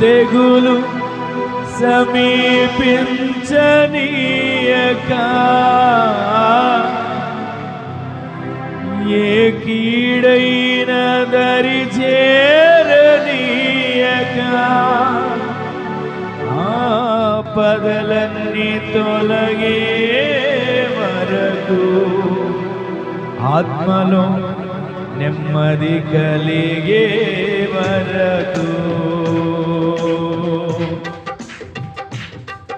తెగులు సమీపించనీయక. ఏ కీడైన దరి చేరనీయక. ఆపదలన్నీ తొలగే వరకు. ఆత్మలో నెమ్మది కలిగే వరకు.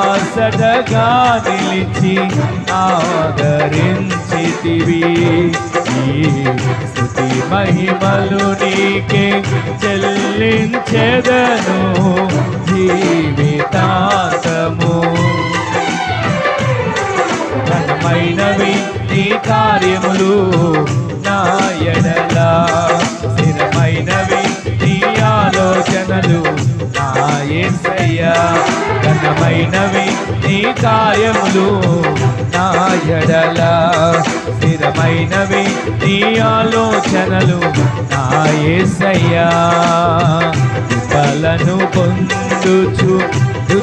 నాసటగా నిలిచి ఆదరించితివి స్థుతి మహిమలు నీకే చెల్లించెదను జీవితాంతము. ఘనమైనవి నీ కార్యములు నా స్థిరమైనవి నీ కార్యములు నా ఎడల. స్థిరమైనవి నీ ఆలోచనలు నా ఏసయ్యా. బలను పొందుచు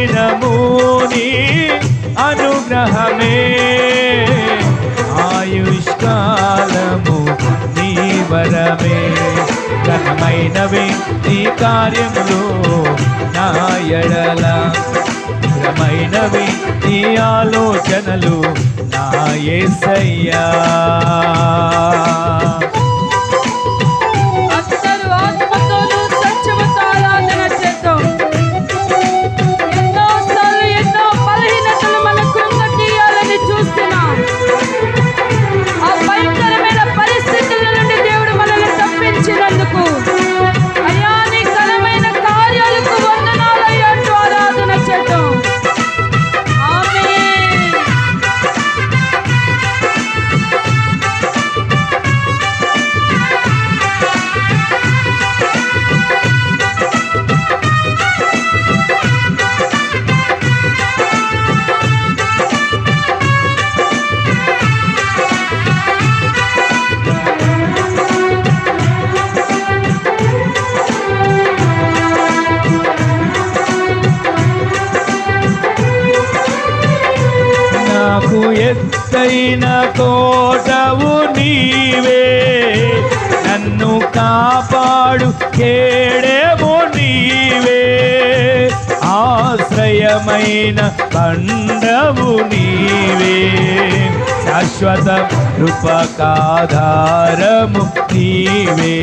అనుదినముని అనుగ్రహమే. ఆయుష్కాలము నీ వరమే. ఘనమైనవి నీ కార్యములు నా ఎడల. ఘనమైనవి నీ ఆలోచనలు నా ఏసయ్యా. కేడేమో నీవే. ఆశ్రయమైన పండవు నీవే. శాశ్వత కృపకాధారము నీవే.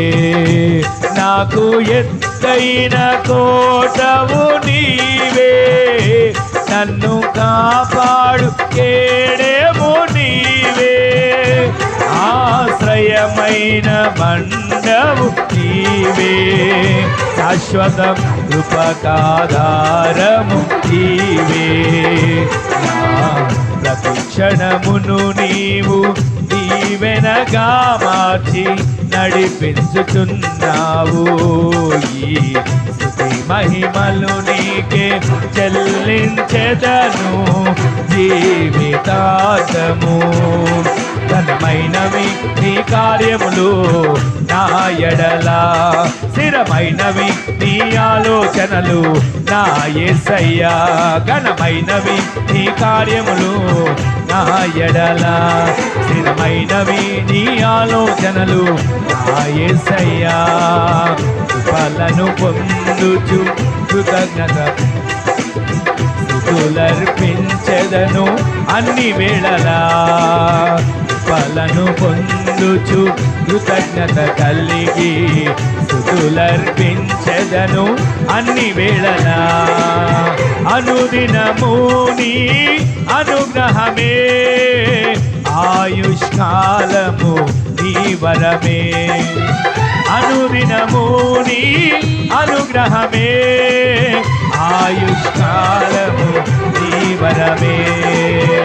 నాకు ఎత్తైన కోటవు నీవే. నన్ను కాపాడు కేడేమో ఆశ్రయమైన మండవు నీవే. శాశ్వత కృపకాధారము నీవే. ప్రతి క్షణమును నీవు దీవెనగా మార్చి నడిపించుతున్నావు ఈ స్తుతి మహిమలు నీకే చెల్లించెదను జీవితాంతము. ఘనమైనవి నీ కార్యములు నా ఎడలా. స్థిరమైనవి నీ ఆలోచనలు నా ఎసయ్యా ఘనమైనవి నీ కార్యములు నా ఎడలా. స్థిరమైనవి నీ ఆలోచనలు నా ఎసయ్యా కృపలను పొందుచు కృతజ్ఞత అన్ని వేళలా. కృపలను పొందుచు కృతజ్ఞత కలిగి స్థుతులర్పించెదను అన్ని వేళలా. అనుదినముని అనుగ్రహమే ఆయుష్కాలము నీ వరమే. అనుదినముని అనుగ్రహమే ఆయుష్కాలము నీ వరమే.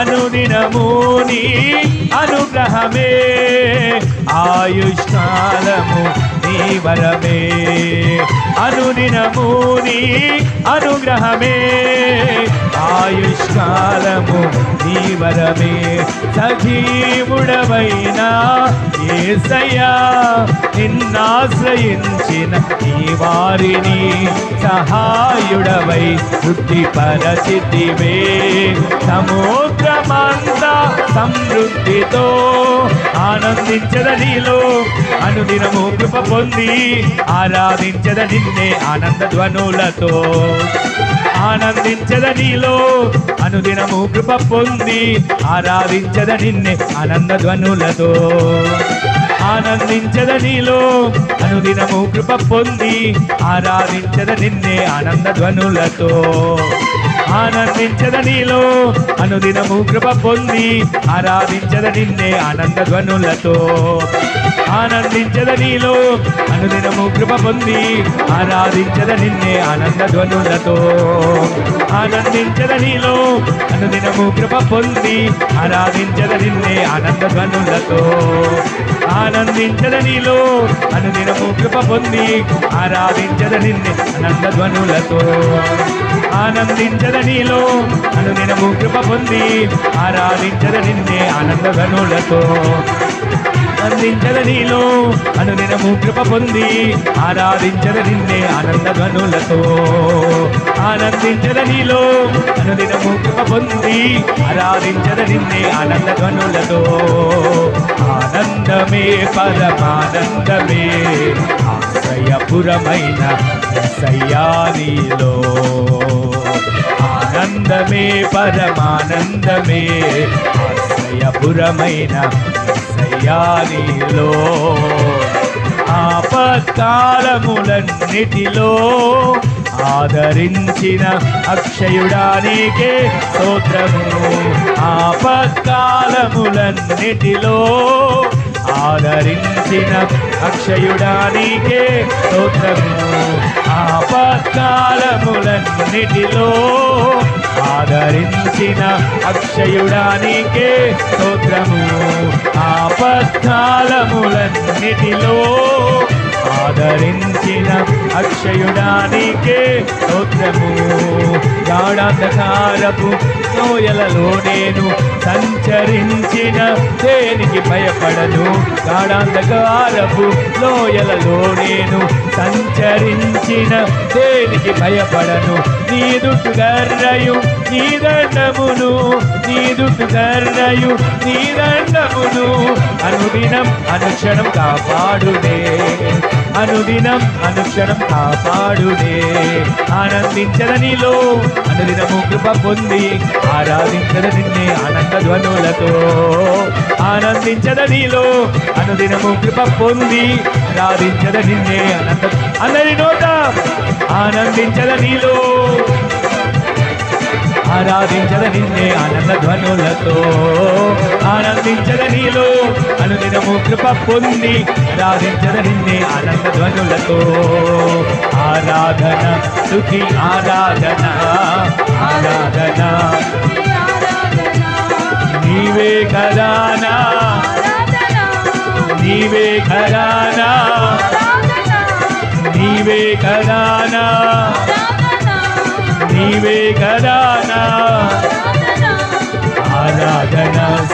అనుదినము నీ అనుగ్రహమే. ఆయుష్కాలము నీ వరమే అనుదినముని అనుగ్రహమే. ఆయుష్కాలము నీ వరమే. సజీవుడవైనా ఏసయ్యా నిన్నాశ్రయించిన నీ వారిని సహాయుడవై వృద్ధిపరచితివే సముద్రమంతా సమృద్ధితో ఆనందించద నీలో. అనుదినము కృప పొంది ఆరాధించద నిన్నే ఆనంద ధ్వనులతో. ఆనందించద నీలో అనుదినము కృప పొంది ఆరాధించద నిన్నే ఆనంద ధ్వనులతో. ఆనందించద నీలో అనుదినము కృప పొంది ఆరాధించద నిన్నే ఆనంద ధ్వనులతో. ఆనందించద నీలో. అనుదినము కృప పొంది ఆరాధించద నిన్నే ఆనంద ధ్వనులతో ఆనందించద నీలో. అనుదినము కృప పొంది ఆరాధించద నిన్నే ఆనంద ధ్వనులతో ఆనందించద నీలో. అనుదినము కృప పొంది ఆరాధించద నిన్నే ఆనంద ధ్వనులతో ఆనందించద నీలో. అనుదినము కృప పొంది ఆరాధించద నిన్నే ఆనంద ధ్వనులతో ఆనందించద నీలో అనుదినము కృప పొంది ఆరాధించద నిన్నే ఆనంద ధ్వనులతో ఆనందించద నీలో అనుదినము కృప పొంది ఆరాధించద నిన్నే ఆనంద ధ్వనులతో ఆనందించద నీలో అనుదినము కృప పొంది ఆరాధించద నిన్నే ఆనంద ధ్వనులతో ఆనందమే పరమానందమే ఆశ్రయపురమైన సయ్యానిలో. ఆనందమే పరమానందమే ఆశ్రయపురమైన సయ్యానిలో. ఆపత్కాలములన్నిటిలో ఆదరించిన అక్షయుడానికే స్తోత్రము. ఆపత్కాలములన్నిటిలో ఆదరించిన అక్షయుడానికే స్తోత్రము. ఆపత్కాలములన్నిటిలో ఆదరించిన అక్షయుడానికే స్తోత్రము. ఆపత్కాలములన్నిటిలో ఆదరించిన అక్షయుడానికే స్తోత్రము. గాఢాంధకారపు లోయలలో నేను సంచరించిన దేనికి భయపడను? గాఢాంధకారపు లోయలలో నేను సంచరించిన దేనికి భయపడను? నీ గర్రయు నీ దండమును నీ గర్రయు నీ దండమును అనుదినం అనుక్షణం కాపాడునే. అనుదినం అనుక్షణం కాపాడునే ఆనందించద నీలో అనుదినము కృప పొంది ఆరాధించద నిన్నే ఆనంద ధ్వనులతో. ఆనందించద నీలో అనుదినము కృప పొంది ఆరాధించద నిన్నే ఆనంద అందరి నోట ఆనందించద నీలో ఆరాధించద నిన్నే ఆనంద ధ్వనులతో. ఆనందించద నీలో అనుదినము కృప పొంది ఆరాధించద నిన్నే ఆనంద ధ్వనులతో. ఆరాధన సుఖి ఆరాధన ఆరాధన. నీవే కదానా నీవే కదానా నీవే కదానా నీవే కదా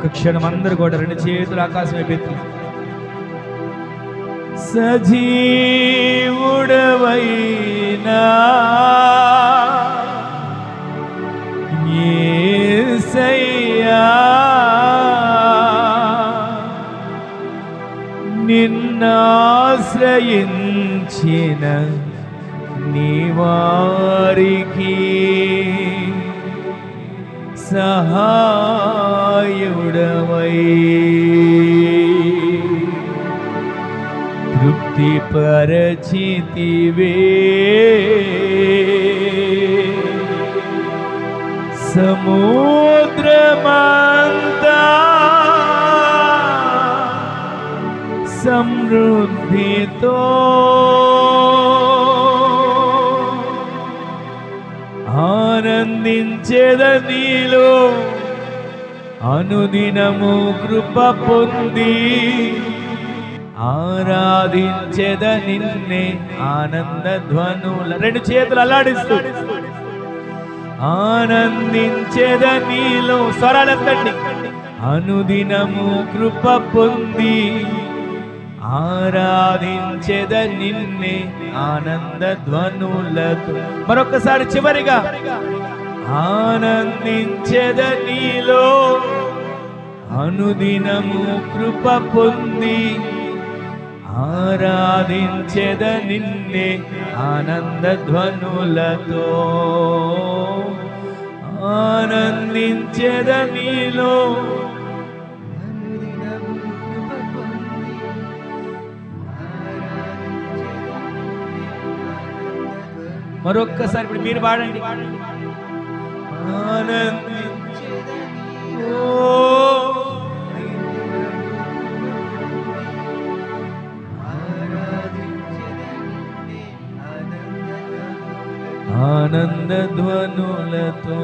ఒక క్షణం అందరు కూడా రెండు చేతులు ఆకాశం ఎత్తి సజీవుడవైనా ఏసయ్యా నిన్నాశ్రయించిన నివారికి సహాయుడవై తృప్తి పరచితివే సముద్రమంతా సమృద్ధితో ఆనందించేద అనుదినము కృప పొంది ఆరాధించేద నిన్నే ఆనంద ధ్వనుల రెండు చేతులు అల్లాడిస్తూ. ఆనందించెద నీలో స్వరాలెత్తండి అనుదినము కృప పొంది ఆరాధించేద నిన్నే ఆనంద ధ్వనులతో మరొకసారి చివరిగా ఆనందించెద నీలో అనుదినము కృప పొంది ఆరాధించెద నిన్నే ఆనంద ధ్వనులతో నీలో మరొక్కసారి ఇప్పుడు మీరు పాడండి. ఆనందధ్వనులతో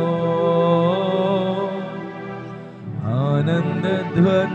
ఆనందధ్వనులతో.